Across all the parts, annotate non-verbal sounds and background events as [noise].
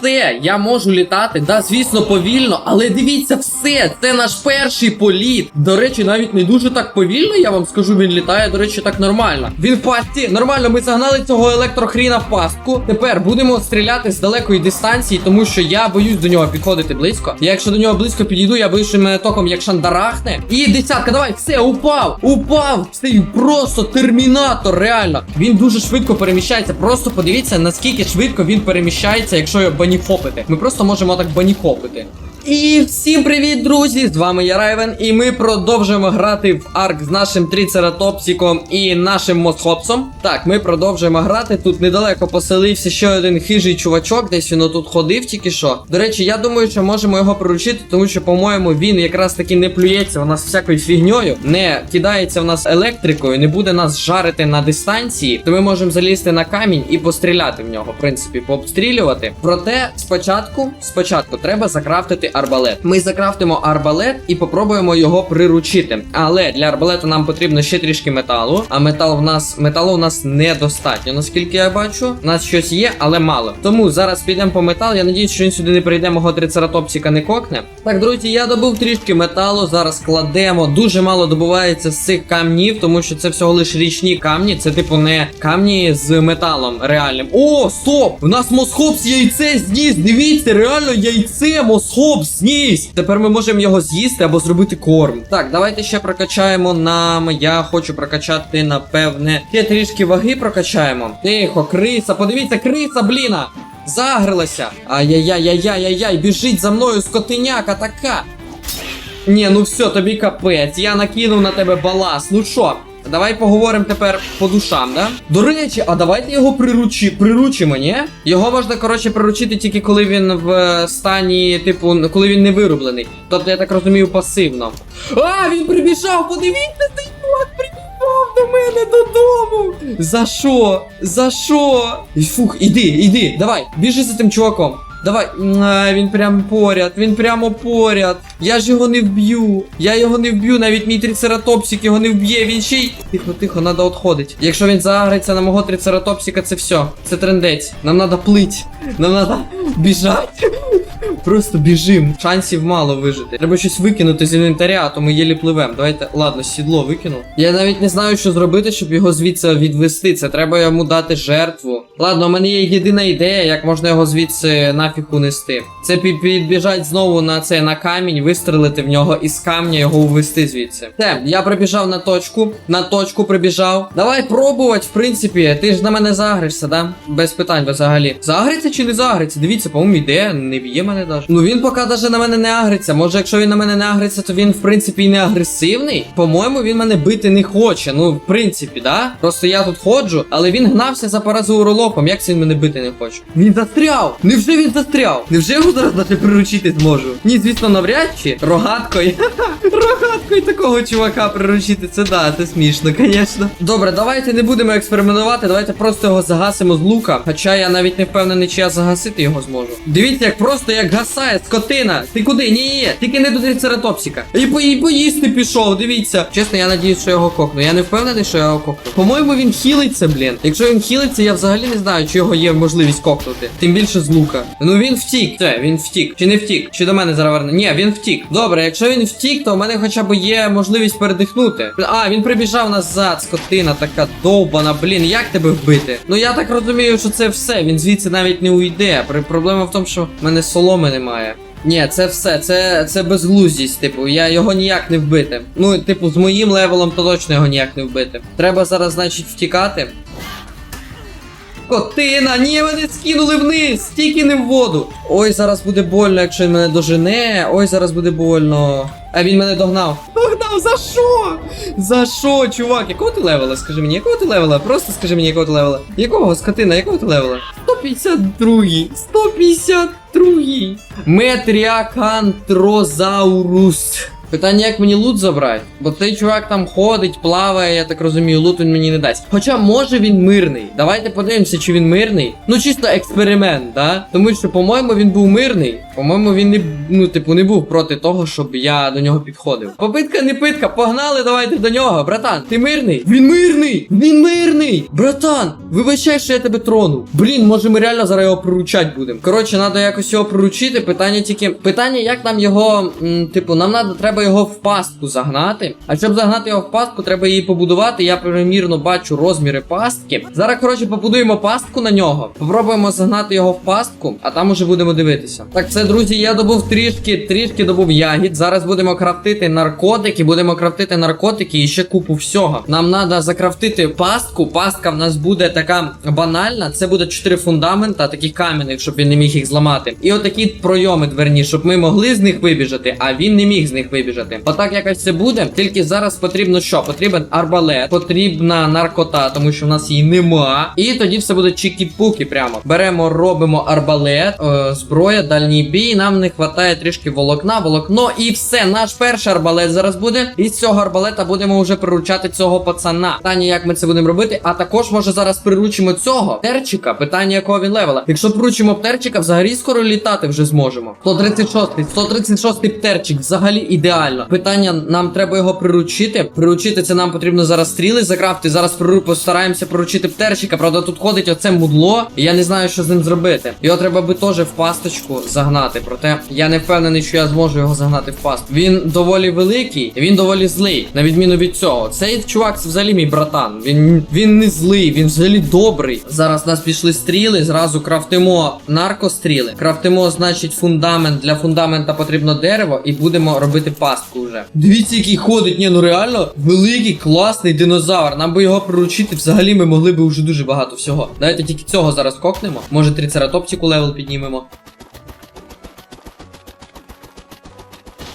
Все, я можу літати. Да, звісно, повільно, але дивіться, все, це наш перший політ. До речі, навіть не дуже так повільно, я вам скажу, він літає, до речі, так нормально. Він в пастці. Нормально, ми загнали цього електрохріна в пастку. Тепер будемо стріляти з далекої дистанції, тому що я боюсь до нього підходити близько. Я якщо до нього близько підійду, я боюсь, що мене током як шандарахне. І десятка, давай, все, упав! Упав! Це просто термінатор, реально. Він дуже швидко переміщається. Просто подивіться, наскільки швидко він переміщається, якщо його баніхопити. Ми просто можемо так баніхопити. І всім привіт, друзі! З вами я Райвен, і ми продовжуємо грати в арк з нашим трицератопсіком і нашим мосхопсом. Так, ми продовжуємо грати. Тут недалеко поселився ще один хижий чувачок, десь він тут ходив тільки що. До речі, я думаю, що можемо його приручити, тому що, по-моєму, він якраз таки не плюється у нас всякою фігньою, не кидається в нас електрикою, не буде нас жарити на дистанції, то ми можемо залізти на камінь і постріляти в нього, в принципі, пообстрілювати. Проте спочатку, спочатку треба закрафтити арбалет. Ми закрафтимо арбалет і попробуємо його приручити. Але для арбалету нам потрібно ще трішки металу. А метал в нас металу в нас недостатньо, наскільки я бачу. У нас щось є, але мало. Тому зараз підемо по метал. Я надіюсь, що він сюди не прийде, мого трицератопсіка не кокне. Так, друзі, я добув трішки металу. Зараз кладемо. Дуже мало добувається з цих камнів, тому що це всього лише річні камні. Це, типу, не камні з металом реальним. О, стоп! У нас мосхопс яйце зніс. Дивіться, реально яйце мосхопс зніс. Тепер ми можемо його з'їсти або зробити корм. Так, давайте ще прокачаємо нам. Я хочу прокачати, напевне. Ще трішки ваги прокачаємо. Тихо, криса. Подивіться, криса, бліна. Загрилася. Ай-яй-яй-яй-яй-яй, біжить за мною скотиняка така. Ні, ну все, тобі капець. Я накинув на тебе балас. Ну що? Давай поговоримо тепер по душам, да? До речі, а давайте його приручи, приручимо, ні? Його можна, коротше, приручити тільки коли він в е, стані, типу, коли він не вироблений. Тобто, я так розумію, пасивно. А, він прибіжав! Подивіться, цей чувак прибіжав до мене додому! За що? За що? Фух, іди, іди, давай, біжи за тим чуваком. Давай, а, він прямо поряд, він прямо поряд. Я ж його не вб'ю. Я його не вб'ю, навіть мій трицератопсик його не вб'є. Він ще й. Тихо, тихо, треба відходити. Якщо він загриться на мого трицератопсика, це все. Це трендець. Нам треба плить. Нам треба [laughs] біжати. Просто біжим. Шансів мало вижити. Треба щось викинути з інвентаря, а то ми єлі пливем. Давайте, ладно, сідло викину. Я навіть не знаю, що зробити, щоб його звідси відвести. Це треба йому дати жертву. Ладно, у мене є єдина ідея, як можна його звідси нафіг унести. Це під- підбіжать знову на це на камінь, вистрелити в нього і з камня його увести звідси. Все, я прибіжав на точку. На точку прибіжав. Давай пробувати, в принципі. Ти ж на мене загришся, да? Без питань взагалі. Загриться чи не загриться? Дивіться, по-моєму, йде, не б'є мене даже. Ну він поки даже на мене не агриться. Може, якщо він на мене не агриться, то він в принципі і не агресивний. По-моєму, він мене бити не хоче. Ну, в принципі, да? Просто я тут ходжу, але він гнався за паразоуролопом. Як він мене бити не хоче? Він застряв! Невже він застряв? Невже я його зараз даже приручити зможу? Ні, звісно, навряд чи рогаткою. [laughs] Рогаткою такого чувака приручити. Це да, це смішно, звісно. Добре, давайте не будемо експериментувати. Давайте просто його загасимо з лука. Хоча я навіть не впевнений, чи я загасити його зможу. Дивіться, як просто як гасає скотина. Ти куди? Ні, ні. Тільки не до трицератопсика. І, по, і поїсти пішов, дивіться. Чесно, я надіюсь, що його кокну. Я не впевнений, що я його кокну. По-моєму, він хілиться, блін. Якщо він хілиться, я взагалі не знаю, чи його є можливість кокнути. Тим більше з лука. Ну він втік. Все, він втік. Чи не втік? Чи до мене зараз верне? Ні, він втік. Добре, якщо він втік, то в мене хоча б є можливість передихнути. А, він прибіжав назад, скотина така довбана, блін, як тебе вбити? Ну я так розумію, що це все. Він звідси навіть не уйде. Проблема в тому, що в мене соломи немає. Ні, це все, це, це безглуздість, типу, я його ніяк не вбити. Ну, типу, з моїм левелом то точно його ніяк не вбити. Треба зараз, значить, втікати. Котина, ні, мене скинули вниз, тільки не в воду. Ой, зараз буде больно, якщо він мене дожене. Ой, зараз буде больно. А він мене догнав. Догнав, за що? За що, чувак? Якого ти левела? Скажи мені, якого ти левела? Просто скажи мені, якого ти левела. Якого скотина, якого ти левела? 152-й. 152-й. Метріакантрозаурус. Питання, як мені лут забрати? Бо цей чувак там ходить, плаває, я так розумію, лут він мені не дасть. Хоча може він мирний. Давайте подивимося, чи він мирний. Ну чисто експеримент, да? Тому що, по-моєму, він був мирний. По-моєму, він не ну, типу, не був проти того, щоб я до нього підходив. Попитка не питка, погнали, давайте до нього. Братан, ти мирний? Він мирний! Він мирний! Братан, вибачай, що я тебе тронув. Блін, може ми реально зараз його приручати будемо. Коротше, треба якось його приручити. Питання тільки. Питання, як нам його. М, типу, нам надо, треба його в пастку загнати. А щоб загнати його в пастку, треба її побудувати. Я примірно бачу розміри пастки. Зараз, коротше, побудуємо пастку на нього. Попробуємо загнати його в пастку, а там уже будемо дивитися. Так, все, друзі, я добув трішки, трішки добув ягід. Зараз будемо крафтити наркотики, будемо крафтити наркотики і ще купу всього. Нам треба закрафтити пастку. Пастка в нас буде така банальна. Це буде 4 фундамента, таких кам'яних, щоб він не міг їх зламати. І отакі пройоми дверні, щоб ми могли з них вибіжати, а він не міг з них вибіжати. Отак якось це буде. Тільки зараз потрібно що? Потрібен арбалет, потрібна наркота, тому що в нас її нема. І тоді все буде чікі-пуки прямо. Беремо, робимо арбалет, е, зброя, дальній бій. Нам не вистачає трішки волокна, волокно, і все. Наш перший арбалет зараз буде. І з цього арбалета будемо вже приручати цього пацана. Питання, як ми це будемо робити. А також може зараз приручимо цього терчика. Питання, якого він левела. Якщо приручимо птерчика, взагалі скоро літати вже зможемо. 136, 136 птерчик, взагалі ідеально. Питання, нам треба його приручити. Приручити це нам потрібно зараз стріли закрафти. Зараз постараємося приручити птерчика. Правда, тут ходить оце мудло, і я не знаю, що з ним зробити. Його треба би теж в пасточку загнати. Проте я не впевнений, що я зможу його загнати в пастку. Він доволі великий, він доволі злий, на відміну від цього. Цей чувак це взагалі мій братан. Він, він не злий, він взагалі добрий. Зараз нас пішли стріли, зразу крафтимо наркостріли. Крафтимо, значить, фундамент. Для фундамента потрібно дерево, і будемо робити пастку вже. Дивіться, який ходить. Ні, ну реально великий, класний динозавр. Нам би його приручити. Взагалі ми могли би вже дуже багато всього. Давайте тільки цього зараз кокнемо. Може, трицератопсику левел піднімемо.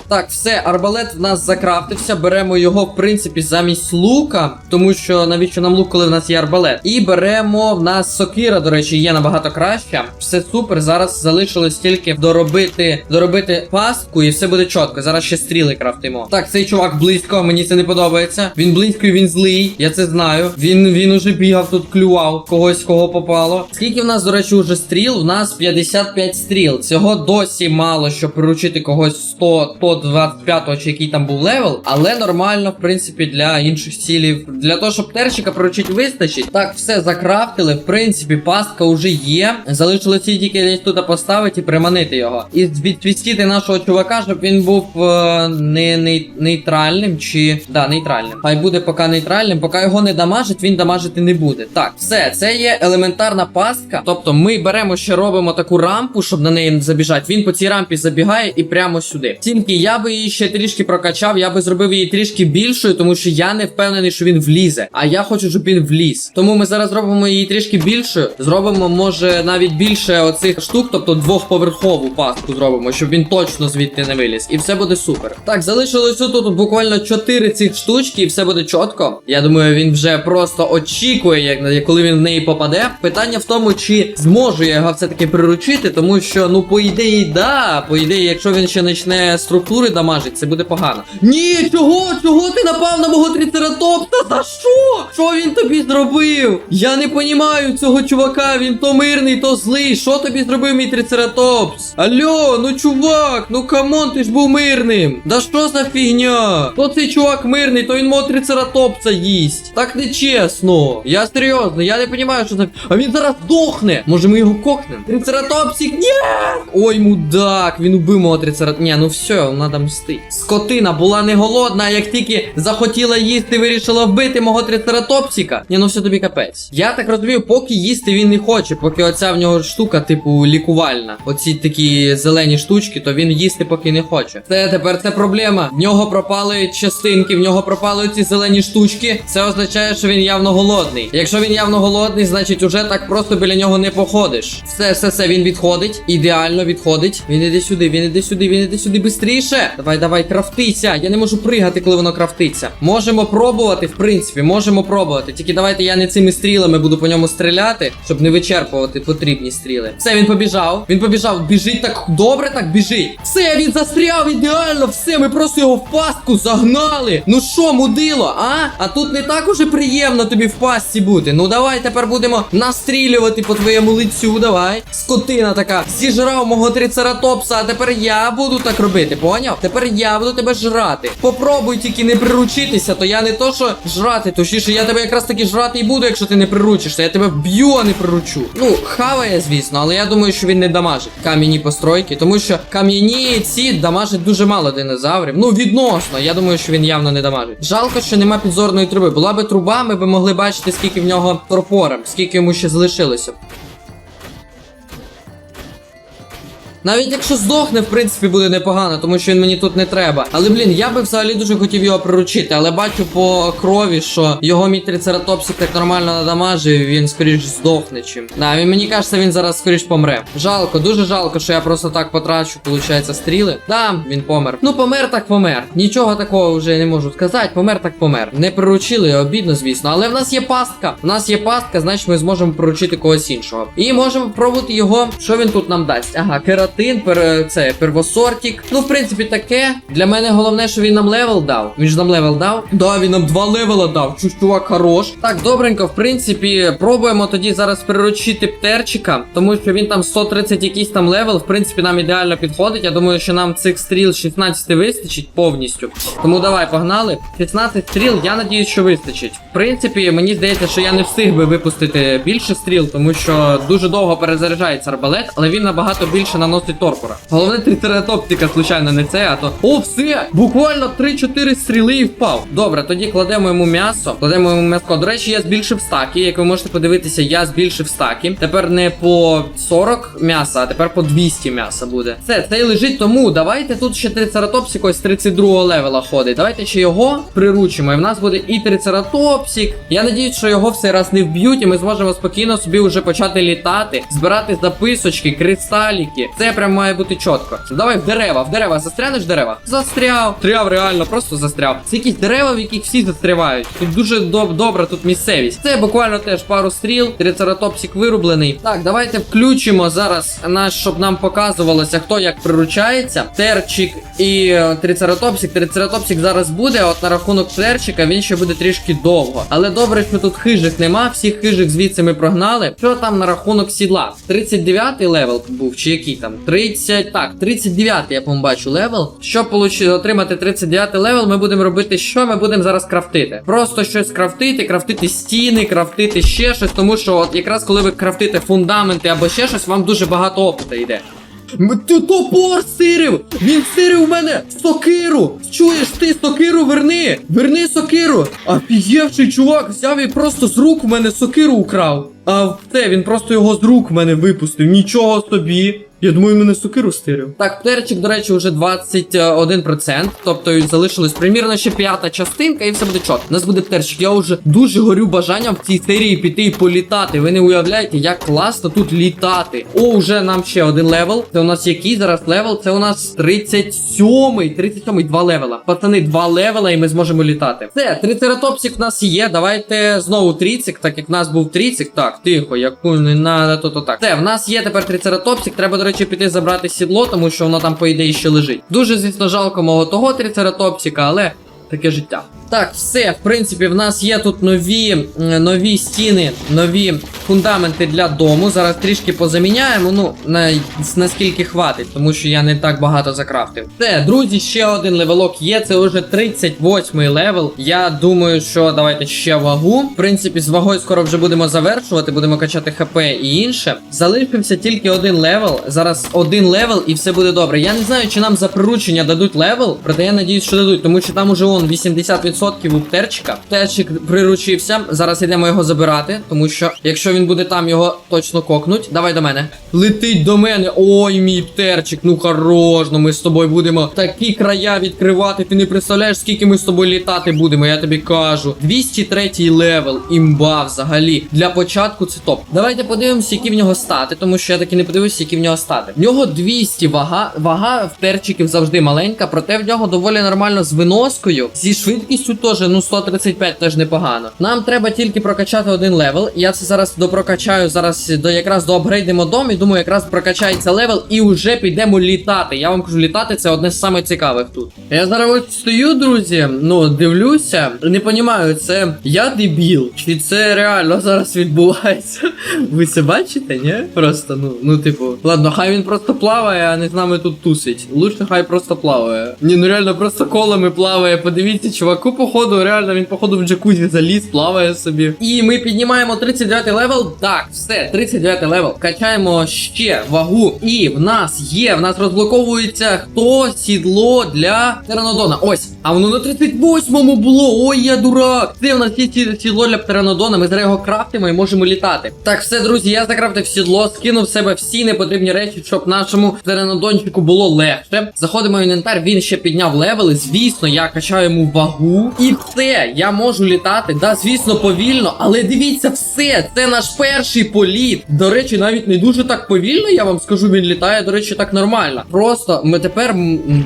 Так, все, арбалет в нас закрафтився. Беремо його, в принципі, замість лука. Тому що навіщо нам лук, коли в нас є арбалет? І беремо в нас сокира, до речі, є набагато краща. Все супер. Зараз залишилось тільки доробити, доробити пастку, і все буде чітко. Зараз ще стріли крафтимо. Так, цей чувак близько, мені це не подобається. Він близько він злий. Я це знаю. Він він уже бігав тут, клював когось, кого попало. Скільки в нас, до речі, уже стріл? У нас 55 стріл. Цього досі мало, щоб приручити когось 100, 125 чи який там був левел. Але нормально, в принципі, для інших цілів. Для того, щоб терчика приручити, вистачить. Так, все закрафтили. В принципі, пастка вже є. Залишилось тільки десь тут поставити і приманити його. І відвістити нашого чувака, щоб він був е, не, не нейтральним чи. Да, нейтральним. Хай буде поки нейтральним, поки його не дамажить, він дамажити не буде. Так, все, це є елементарна пастка. Тобто ми беремо ще робимо таку рампу, щоб на неї забіжати. Він по цій рампі забігає і прямо сюди. Тільки я би її ще трішки прокачав, я би зробив її трішки більшою, тому що я не впевнений, що він влізе. А я хочу, щоб він вліз. Тому ми зараз зробимо її трішки більшою. Зробимо, може, навіть більше оцих штук, тобто двохповерхову пастку зробимо, щоб він точно звідти не виліз. І все буде супер. Так, залишилось тут, буквально 4 цих штучки, і все буде чітко. Я думаю, він вже просто очікує, як коли він в неї попаде. Питання в тому, чи зможу я його все-таки приручити, тому що, ну, по ідеї, да, по ідеї, якщо він ще почне структури дамажить, це буде погано. Ні, чого? Чого ти напав на мого трицератопса? За що? Що він тобі зробив? Я не понімаю цього чувака, він то мирний, то злий. Що тобі зробив мій трицератопс? Алло, ну чувак, ну камон, ти ж був мирним. Да що за фігня? То цей чувак мирний, то він мого трицератопса їсть. Так не чесно. Я серйозно, я не понімаю, що за. А він зараз дохне. Може ми його кокнем? Трицератопсик, ні! Ой, мудак, він убив мого трицератопса. Ні, ну все, треба мстити. Скотина була не голодна, як тільки захотіла їсти, вирішила вбити мого трицератопсика. Ні, ну все тобі капець. Я так розумію, поки їсти він не хоче, поки оця в нього штука, типу, лікувальна. Оці такі зелені штучки, то він їсти поки не хоче. Це тепер це проблема. В нього пропали частинки, в нього пропали ці зелені штучки. Це означає, що він явно голодний. Якщо він явно голодний, значить уже так просто біля нього не походиш. Все, все, все, він відходить. Ідеально відходить. Він іде сюди, він іде сюди, він іде сюди. Бистріше. Швидше. Давай, давай, крафтися. Я не можу пригати, коли воно крафтиться. Можемо пробувати, в принципі, можемо пробувати. Тільки давайте я не цими стрілами буду по ньому стріляти, щоб не вичерпувати потрібні стріли. Все, він побіжав. Він побіжав. Біжить так добре, так біжить. Все, він застряв ідеально. Все, ми просто його в пастку загнали. Ну що, мудило, а? А тут не так уже приємно тобі в пастці бути. Ну давай тепер будемо настрілювати по твоєму лицю. Давай. Скотина така. Зіжрав мого трицератопса, а тепер я буду так робити, поняв? Тепер я буду тебе жрати. Попробуй тільки не приручитися, то я не то, що жрати, точніше, я тебе якраз таки жрати і буду, якщо ти не приручишся. Я тебе вб'ю, а не приручу. Ну, хаває, звісно, але я думаю, що він не дамажить кам'яні постройки, тому що кам'яні ці дамажать дуже мало динозаврів. Ну, відносно. Я думаю, що він явно не дамажить. Жалко, що нема підзорної труби. Була би труба, ми б могли бачити, скільки в нього торпорем, скільки йому ще залишилося. Навіть якщо здохне, в принципі, буде непогано, тому що він мені тут не треба. Але блін, я би взагалі дуже хотів його приручити, але бачу по крові, що його мій трицератопсик так нормально надамажив, він скоріш здохне чим. Да, він мені кажеться, він зараз скоріш помре. Жалко, дуже жалко, що я просто так потрачу, виходить, стріли. Да, він помер. Ну, помер так помер. Нічого такого вже не можу сказати. Помер так помер. Не приручили, обідно, звісно. Але в нас є пастка. У нас є пастка, значить ми зможемо приручити когось іншого. І можемо пробувати його. Що він тут нам дасть? Ага, кератин, пер, це первосортік. Ну, в принципі, таке. Для мене головне, що він нам левел дав. Він ж нам левел дав. Да, він нам два левела дав. Чусь, чувак, хорош. Так, добренько, в принципі, пробуємо тоді зараз приручити птерчика, тому що він там 130 якийсь там левел. В принципі, нам ідеально підходить. Я думаю, що нам цих стріл 16 вистачить повністю. Тому давай, погнали. 16 стріл, я надіюсь, що вистачить. В принципі, мені здається, що я не встиг би випустити більше стріл, тому що дуже довго перезаряджається арбалет, але він набагато більше наносить торпора. Головне трицератоптика, звичайно, не це, а то. О, все! Буквально 3-4 стріли і впав. Добре, тоді кладемо йому м'ясо. Кладемо йому м'ясо. До речі, я збільшив стаки. Як ви можете подивитися, я збільшив стаки. Тепер не по 40 м'яса, а тепер по 200 м'яса буде. Все, це і лежить тому. Давайте тут ще трицератопсик ось 32 левела ходить. Давайте ще його приручимо. І в нас буде і трицератопсик. Я надіюсь, що його в цей раз не вб'ють, і ми зможемо спокійно собі вже почати літати, збирати записочки, кристаліки. Це прям має бути чітко. Давай в дерева, в дерева. Застрянеш дерева? Застряв. Застряв, реально, просто застряв. Це якісь дерева, в яких всі застрявають. Тут дуже доб добра тут місцевість. Це буквально теж пару стріл. Трицератопсик вирублений. Так, давайте включимо зараз наш, щоб нам показувалося, хто як приручається. Терчик і е, трицератопсик. Трицератопсик зараз буде. От на рахунок терчика він ще буде трішки довго. Але добре, що тут хижих нема. Всіх хижих звідси ми прогнали. Що там на рахунок сідла? 39 левел був, чи який там? 30. Так, 39 я по бачу левел. Щоб отримати 39 левел, ми будемо робити що? Ми будемо зараз крафтити. Просто щось крафтити, крафтити стіни, крафтити ще щось, тому що от якраз коли ви крафтите фундаменти або ще щось, вам дуже багато опиту йде. Ти топор сирив! Він сирив в мене сокиру! Чуєш ти сокиру верни! Верни сокиру! Офігевший чувак взяв і просто з рук в мене сокиру украв. А це він просто його з рук в мене випустив. Нічого собі. Я думаю, мене сокиру стирив. Так, птерчик, до речі, вже 21%. Тобто залишилась примірно ще п'ята частинка, і все буде чот. У нас буде птерчик. Я вже дуже горю бажанням в цій серії піти і політати. Ви не уявляєте, як класно тут літати. О, вже нам ще один левел. Це у нас який зараз левел? Це у нас 37-й. 37-й, два левела. Пацани, два левела, і ми зможемо літати. Все, трицератопсик в нас є. Давайте знову тріцик, так як в нас був тріцик. Так, тихо, яку не надо, то то так. Все, в нас є тепер трицератопсик. Треба, до речі, піти забрати сідло, тому що воно там, по ідеї, ще лежить. Дуже, звісно, жалко мого того трицератопсика, але таке життя. Так, все, в принципі, в нас є тут нові, нові стіни, нові фундаменти для дому. Зараз трішки позаміняємо. Ну, на, наскільки хватить, тому що я не так багато закрафтив. Все, друзі, ще один левелок є. Це вже 38-й левел. Я думаю, що давайте ще вагу. В принципі, з вагою скоро вже будемо завершувати, будемо качати хп і інше. Залишився тільки один левел. Зараз один левел і все буде добре. Я не знаю, чи нам за приручення дадуть левел, проте я надіюсь, що дадуть, тому що там уже он 80% 100% у птерчика. Птерчик приручився. Зараз йдемо його забирати, тому що якщо він буде там, його точно кокнуть. Давай до мене. Летить до мене. Ой, мій птерчик. Ну хорош, ну ми з тобою будемо такі края відкривати. Ти не представляєш, скільки ми з тобою літати будемо, я тобі кажу. 203 левел, імба взагалі. Для початку це топ. Давайте подивимося, які в нього стати, тому що я таки не подивився, які в нього стати. В нього 200 вага. Вага в терчиків завжди маленька, проте в нього доволі нормально з виноскою. Зі швидкістю теж, ну 135 теж непогано. Нам треба тільки прокачати один левел. Я це зараз допрокачаю. Зараз до якраз доапгрейдимо дом і думаю, якраз прокачається левел і вже підемо літати. Я вам кажу, літати це одне з самих цікавих тут. Я зараз ось стою, друзі. Ну, дивлюся, не понімаю, це я дебіл, чи це реально зараз відбувається. [laughs] Ви це бачите, ні? Просто, ну, ну, типу, ладно, хай він просто плаває, а не з нами тут тусить. Лучше хай просто плаває. Ні, ну реально просто колами плаває. Подивіться, чуваку, походу, реально він, походу, в джакузі заліз, плаває собі. І ми піднімаємо 39 левел. Так, все, 39 левел. Качаємо ще вагу. І в нас є, в нас розблоковується хто сідло для Птеранодона. Ось. А воно на 38-му було. Ой, я дурак. Це в нас є сідло для Птеранодона. Ми зараз його крафтимо і можемо літати. Так, все, друзі, я закрафтив сідло, скинув в себе всі непотрібні речі, щоб нашому Птеранодончику було легше. Заходимо в інвентар, він ще підняв левели. Звісно, я качаю йому вагу. І все, я можу літати. Да, звісно, повільно, але дивіться, все, це наш перший політ. До речі, навіть не дуже так повільно, я вам скажу, він літає, до речі, так нормально. Просто ми тепер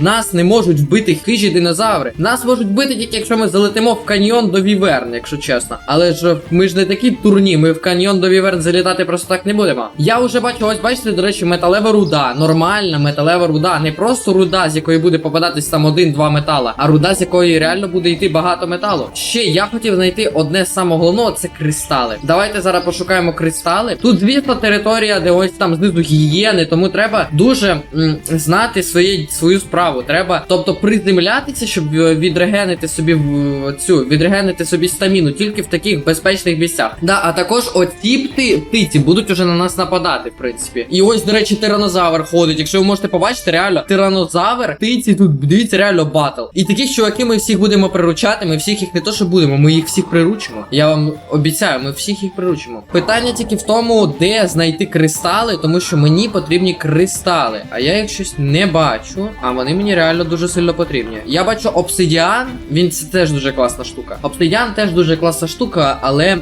нас не можуть вбити хижі динозаври. Нас можуть бити тільки якщо ми залетимо в каньйон до Віверн, якщо чесно. Але ж ми ж не такі турні, ми в каньйон до Віверн залітати просто так не будемо. Я вже бачу, ось бачите, до речі, металева руда. Нормальна металева руда. Не просто руда, з якої буде попадатись там один-два метала, а руда, з якої реально буде йти багато металу. Ще я хотів знайти одне з самого головного це кристали. Давайте зараз пошукаємо кристали. Тут, звісно, територія, де ось там знизу гієни, тому треба дуже м, знати своє, свою справу. Треба, тобто, приземлятися, щоб е, відрегенити собі в цю відрегенити собі стаміну тільки в таких безпечних місцях. Да, а також оці пти, птиці будуть уже на нас нападати, в принципі. І ось, до речі, тиранозавр ходить. Якщо ви можете побачити, реально тиранозавр, птиці тут дивіться реально батл. І таких чуваків ми всіх будемо приручати. Ми всіх їх не то, що будемо, ми їх всіх приручимо. Я вам обіцяю, ми всіх їх приручимо. Питання тільки в тому, де знайти кристали, тому що мені потрібні кристали. А я їх щось не бачу. А вони мені реально дуже сильно потрібні. Я бачу обсидіан, він це теж дуже класна штука. Обсидіан теж дуже класна штука, але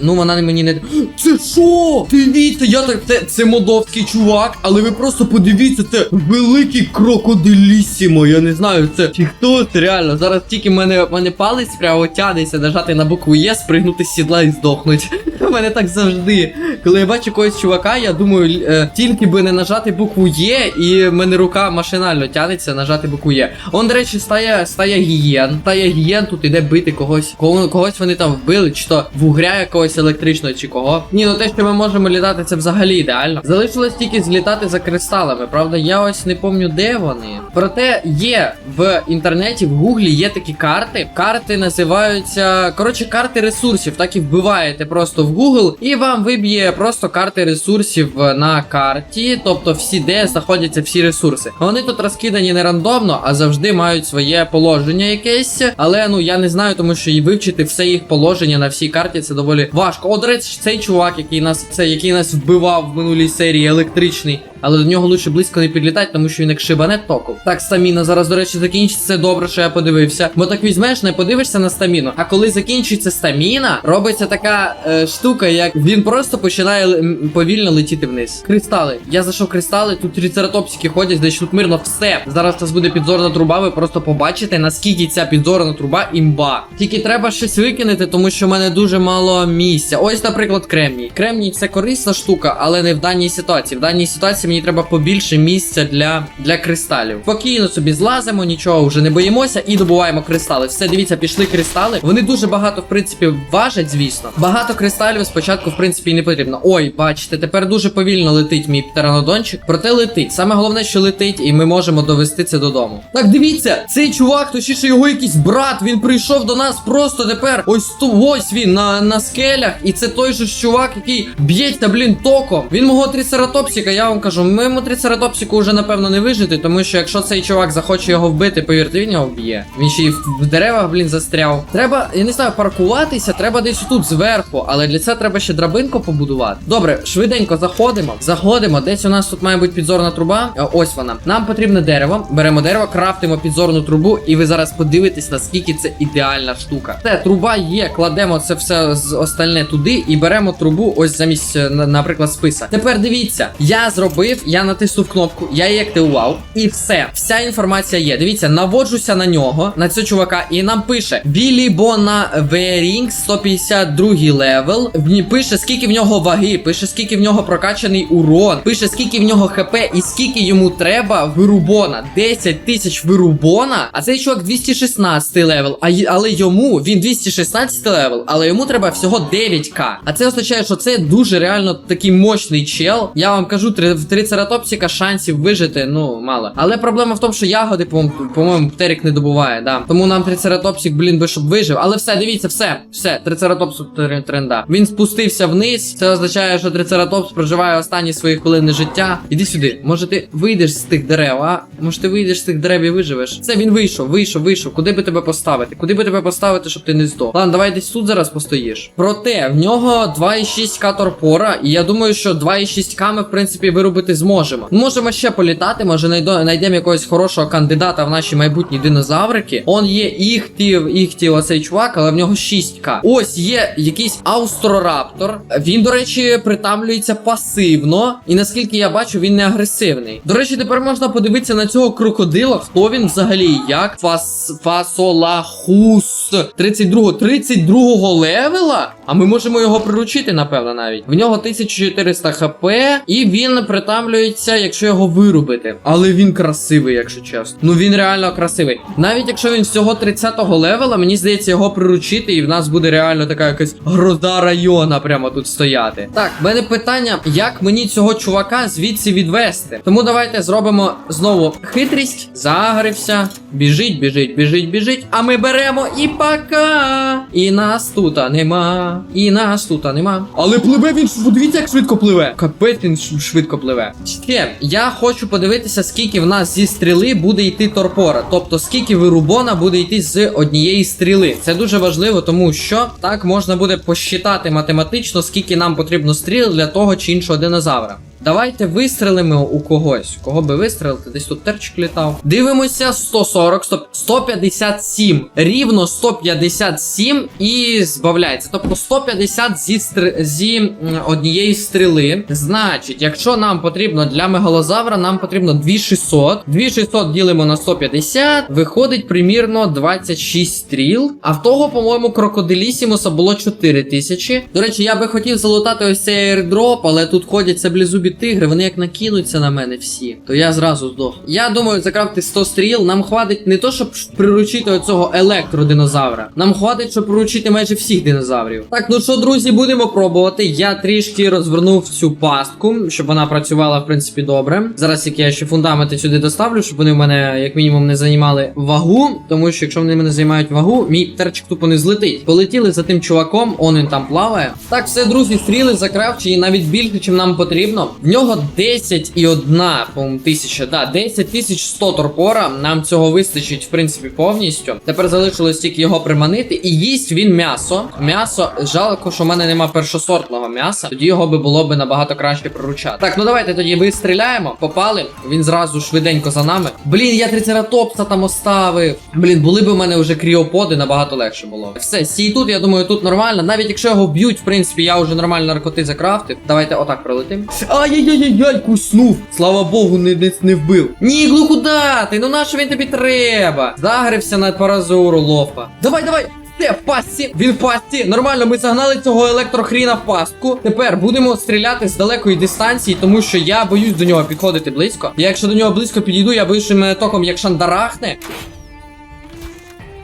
ну вона мені не. [gasps] Це що? Дивіться, я так. Це, це модовський чувак, але ви просто подивіться, це великий крокодилісімо. Я не знаю, це чи це реально. Зараз тільки мене, в мене палець прямо тянеться нажати на букву Є, спригнути з сідла і здохнуть. [laughs] У мене так завжди. Коли я бачу когось чувака, я думаю, е, тільки би не нажати букву Є, і в мене рука машинально тянеться нажати букву Є. Он, до речі, стає, стає гієн. Стає гієн, тут іде бити когось. Кого, когось вони там вбили, чи то вугря якогось електричного, чи кого. Ні, ну те, що ми можемо літати, це взагалі ідеально. Залишилось тільки злітати за кристалами. Правда, я ось не пам'ятаю, де вони. Проте є в інтернеті, в гуглі є такі карти. Карти називаються. Коротше, карти ресурсів. Так і вбиваєте просто в Google, і вам виб'є просто карти ресурсів на карті, тобто всі, де знаходяться всі ресурси. Вони тут розкидані не рандомно, а завжди мають своє положення якесь. Але ну я не знаю, тому що і вивчити все їх положення на всій карті це доволі важко. О, речі, цей чувак, який нас це який нас вбивав в минулій серії, електричний. Але до нього лучше близько не підлітати, тому що він як шибане током. Так, стаміна зараз, до речі, закінчиться. Добре, що я подивився. Бо так не подивишся на стаміну. А коли закінчується стаміна, робиться така е, штука, як він просто починає повільно летіти вниз. Кристали. Я зайшов кристали, тут трицератопсики ходять, десь тут мирно все. Зараз у нас буде підзорна труба. Ви просто побачите, наскільки ця підзорна труба імба. Тільки треба щось викинути, тому що в мене дуже мало місця. Ось, наприклад, кремній. Кремній це корисна штука, але не в даній ситуації. В даній ситуації мені треба побільше місця для, для кристалів. Спокійно собі злазимо, нічого вже не боїмося і добуваємо кристали. Все, дивіться, пішли кристали. Вони дуже багато, в принципі, важать, звісно. Багато кристалів спочатку, в принципі, і не потрібно. Ой, бачите, тепер дуже повільно летить мій птеранодончик. Проте летить. Саме головне, що летить, і ми можемо довести це додому. Так, дивіться, цей чувак, точніше його якийсь брат, він прийшов до нас просто тепер. Ось ту, ось він на, на скелях. І це той же чувак, який б'ється, блін, током. Він мого трицератопсика, я вам кажу, моєму трицератопсику вже напевно не вижити, тому що якщо цей чувак захоче його вбити, повірте, він його вб'є. Він ще й в- деревах, блін, застряв. Треба, я не знаю, паркуватися, треба десь тут зверху, але для цього треба ще драбинку побудувати. Добре, швиденько заходимо. Заходимо. Десь у нас тут має бути підзорна труба. Ось вона. Нам потрібне дерево. Беремо дерево, крафтимо підзорну трубу, і ви зараз подивитесь, наскільки це ідеальна штука. Це труба є, кладемо це все з остальне туди і беремо трубу, ось замість, е, наприклад, списа. Тепер дивіться, я зробив, я натиснув кнопку, я її активував, і все. Вся інформація є. Дивіться, наводжуся на нього, на цього чувака, і нам пише Білі Бона Верінг 152 левел. Пише, скільки в нього ваги, пише, скільки в нього прокачаний урон, пише, скільки в нього хп і скільки йому треба вирубона. 10 тисяч вирубона. А цей чувак 216 левел. А але йому він 216 левел, але йому треба всього 9к. А це означає, що це дуже реально такий мощний чел. Я вам кажу, в трицератопсіка шансів вижити, ну мало. Але проблема в тому, що ягоди, по-моєму, по-моєму, Птерік не добуває, да. Тому нам трицератопсік, блін, би щоб вижив. Але все, дивіться, все, все, трицератопс тренда. Він спустився вниз. Це означає, що трицератопс проживає останні свої хвилини життя. Іди сюди. Може, ти вийдеш з тих дерев, а? Може, ти вийдеш з тих дерев і виживеш? Все, він вийшов, вийшов, вийшов. Куди би тебе поставити? Куди би тебе поставити, щоб ти не здох? Ладно, давай десь тут зараз постоїш. Проте в нього 2,6к торпора, і я думаю, що 2,6к ми, в принципі, виробити зможемо. Можемо ще політати, може знайдемо якогось хорошого кандидата в наші майбутні динозаврики. Он є іхтів, іхтів, оцей чувак, але в нього 6к. Ось є якийсь аустрораптор. Він, до речі, притамлюється пасивно, і наскільки я бачу, він не агресивний. До речі, тепер можна подивитися на цього крокодила, хто він взагалі як. Фас Фасолахус 32 32 левела. А ми можемо його приручити, напевно, навіть. В нього 1400 хп, і він притамлюється, якщо його вирубити. Але він красивий, якщо чесно. Ну він реально красивий. Навіть якщо він всього 30-го левела, мені здається, його приручити, і в нас буде реально така якась грода района прямо тут стояти. Так, в мене питання, як мені цього чувака звідси відвести? Тому давайте зробимо знову хитрість. Загрився. Біжить, біжить, біжить, біжить. А ми беремо і пока. І нас тут нема. І нас тут нема. Але пливе він, подивіться, як швидко пливе. Капець він швидко пливе. Ще, я хочу подивитися, скільки в нас зі стріли буде йти торпора. Тобто, скільки вирубона буде йти з однієї стріли. Це дуже важливо, тому що так можна буде посчитати математично, скільки нам потрібно стріл для того чи іншого динозавра. Давайте вистрелимо у когось. Кого би вистрелити? Десь тут терчик літав. Дивимося 140, 100, 157. Рівно 157 і збавляється. Тобто 150 зі, стр... зі однієї стріли. Значить, якщо нам потрібно для мегалозавра, нам потрібно 2600. 2600 ділимо на 150. Виходить примірно 26 стріл. А в того, по-моєму, крокодилісімуса було 4000. До речі, я би хотів залутати ось цей airdrop, але тут ходять саблезубі тигри, вони як накинуться на мене всі, то я зразу здох. Я думаю, закрафти 100 стріл. Нам хватить не то, щоб приручити оцього електродинозавра. Нам хватить, щоб приручити майже всіх динозаврів. Так, ну що, друзі, будемо пробувати. Я трішки розвернув цю пастку, щоб вона працювала, в принципі, добре. Зараз як я ще фундаменти сюди доставлю, щоб вони в мене, як мінімум, не займали вагу. Тому що якщо вони мене займають вагу, мій терчик тупо не злетить. Полетіли за тим чуваком, он він там плаває. Так, все, друзі, стріли закрафчені навіть більше, чим нам потрібно. В нього 10 і одна, тисяча, да, 10 тисяч 100 торпора. Нам цього вистачить, в принципі, повністю. Тепер залишилось тільки його приманити. І їсть він м'ясо. М'ясо, жалко, що в мене нема першосортного м'яса. Тоді його би було би набагато краще приручати. Так, ну давайте тоді вистріляємо. Попали. Він зразу швиденько за нами. Блін, я трицератопса там оставив. Блін, були б у мене вже кріоподи, набагато легше було. Все, сій тут, я думаю, тут нормально. Навіть якщо його б'ють, в принципі, я вже нормально наркоти закрафтив. Давайте отак пролетим. Ай-яй-яй-яй, куснув. Слава Богу, не, не, не вбив. Ні, ну куди ти? Ну на що він тобі треба? Загрився на паразору лофа. Давай, давай. Все, в пастці, він в пастці. Нормально, ми загнали цього електрохріна в пастку. Тепер будемо стріляти з далекої дистанції, тому що я боюсь до нього підходити близько. Я якщо до нього близько підійду, я боюсь, що мене током як шандарахне.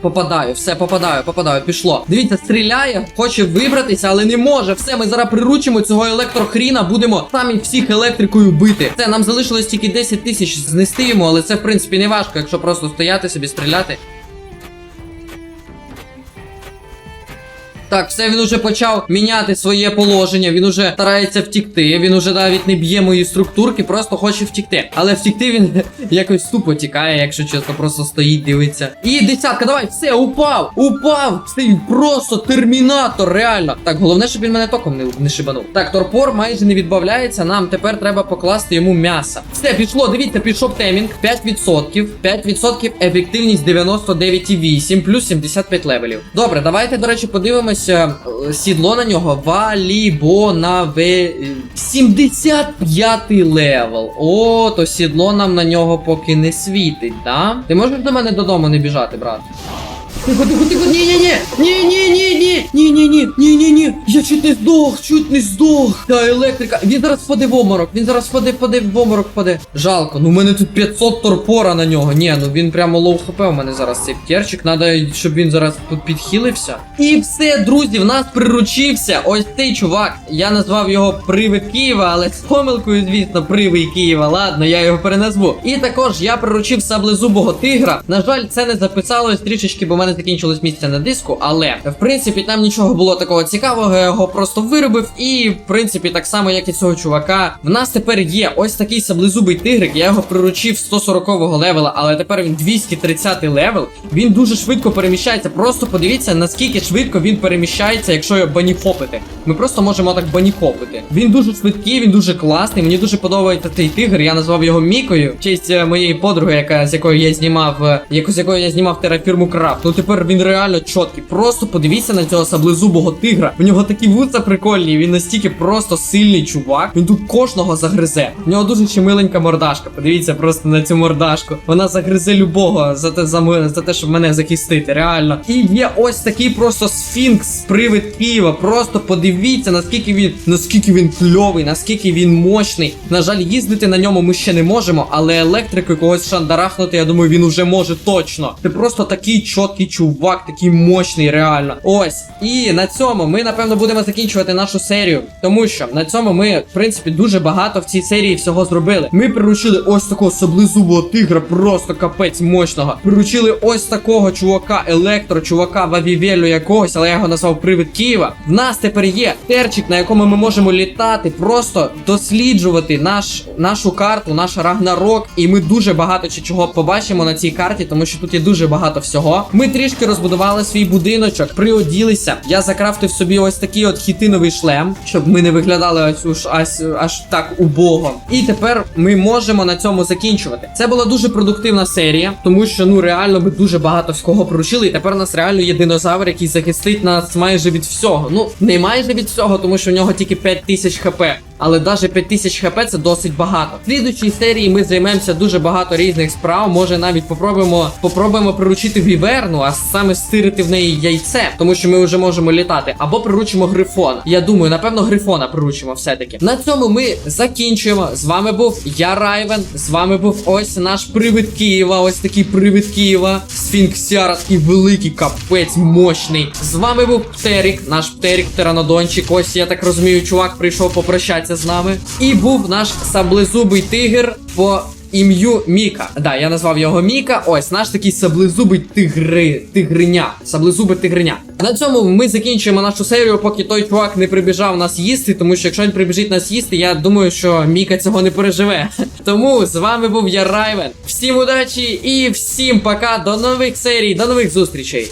Попадаю, все, попадаю, попадаю, пішло. Дивіться, стріляє, хоче вибратися, але не може. Все, ми зараз приручимо цього електрохріна, будемо самі всіх електрикою бити. Це нам залишилось тільки 10 тисяч знести йому, але це в принципі не важко, якщо просто стояти собі стріляти. Так, все, він уже почав міняти своє положення, він уже старається втікти, він уже навіть не б'є мої структурки, просто хоче втікти. Але втікти він [laughs] якось тупо тікає, якщо чесно, просто стоїть, дивиться. І десятка, давай, все, упав! Упав! Він просто термінатор, реально. Так, головне, щоб він мене током не, не шибанув. Так, торпор майже не відбавляється, нам тепер треба покласти йому м'ясо. Все, пішло, дивіться, пішов темінг, 5%, 5% ефективність 99,8, плюс 75 левелів. Добре, давайте, до речі, подивимося е, сідло на нього. Валібонаве 75 левел. О, то сідло нам на нього поки не світить, да? Ти можеш до мене додому не біжати, брат? Тихо, тихо, тихо, ні, ні, ні, ні, ні, ні, ні, ні, ні, ні, ні, ні, ні, я чуть не здох, чуть не здох. Та електрика, він зараз впаде в оморок, він зараз впаде, впаде в оморок, впаде. Жалко, ну в мене тут 500 торпора на нього. Ні, ну він прямо лоу хп у мене зараз цей птерчик. Надо, щоб він зараз тут підхилився. І все, друзі, в нас приручився ось цей чувак. Я назвав його Привид Києва, але з помилкою, звісно, Привид Києва. Ладно, я його переназву. І також я приручив саблезубого тигра. На жаль, це не записалось трішечки, бо в мене закінчилось місце на диску. Але в принципі там нічого було такого цікавого. Я його просто виробив. І в принципі, так само, як і цього чувака, в нас тепер є ось такий саблезубий тигрик. Я його приручив 140-го левела, але тепер він 230 левел. Він дуже швидко переміщається. Просто подивіться, наскільки швидко він переміщається, якщо його баніхопити. Ми просто можемо так баніхопити. Він дуже швидкий, він дуже класний. Мені дуже подобається цей тигр. Я назвав його Мікою. В честь е, моєї подруги, яка з якою я знімав, е, яку з якою я знімав терафірму Крафт. Ну тепер він реально чіткий. Просто подивіться на цього саблезубого тигра. У нього такі вуса прикольні. Він настільки просто сильний чувак. Він тут кожного загризе. У нього дуже ще миленька мордашка. Подивіться просто на цю мордашку. Вона загризе любого за те, за, за те, щоб мене захистити. Реально. І є ось такий просто сфінкс, привид Києва. Просто подивіться, наскільки він наскільки він кльовий, наскільки він мощний. На жаль, їздити на ньому ми ще не можемо, але електрикою когось шандарахнути, я думаю, він уже може точно. Ти просто такий чіткий чувак, такий мощний, реально. Ось. І на цьому ми, напевно, будемо закінчувати нашу серію. Тому що на цьому ми, в принципі, дуже багато в цій серії всього зробили. Ми приручили ось такого саблезубого тигра, просто капець мощного. Приручили ось такого чувака, електро, чувака Вавівелю якогось, але я його назвав Привид Києва. В нас тепер є терчик, на якому ми можемо літати, просто досліджувати наш, нашу карту, наш Рагнарок. І ми дуже багато чого побачимо на цій карті, тому що тут є дуже багато всього. Ми трішки розбудували свій будиночок, приоділися. Я закрафтив собі ось такий от хітиновий шлем, щоб ми не виглядали ось уж аж, аж так убого. І тепер ми можемо на цьому закінчувати. Це була дуже продуктивна серія, тому що ну реально ми дуже багато всього проручили. І тепер у нас реально є динозавр, який захистить нас майже від всього. Ну не майже від всього, тому що в нього тільки 5000 хп. Але навіть 5000 хп це досить багато. В слідучій серії ми займемося дуже багато різних справ. Може навіть попробуємо попробуємо приручити віверну, а саме стирити в неї яйце, тому що ми вже можемо літати. Або приручимо грифона. Я думаю, напевно, грифона приручимо все-таки. На цьому ми закінчуємо. З вами був я Райвен. З вами був ось наш привид Києва. Ось такий привид Києва. Сфінксіара, такий великий капець мощний. З вами був Птерік, наш Птерік Птеранодончик. Ось я так розумію, чувак прийшов попрощатися з нами. І був наш саблезубий тигр по. Ім'ю Міка. Да, я назвав його Міка. Ось наш такий саблезубий тигри, тигриня. Саблезубе тигриня. На цьому ми закінчуємо нашу серію, поки той чувак не прибіжав нас їсти. Тому що якщо він прибіжить нас їсти, я думаю, що Міка цього не переживе. [laughs] Тому з вами був я Райвен. Всім удачі і всім пока. До нових серій, до нових зустрічей.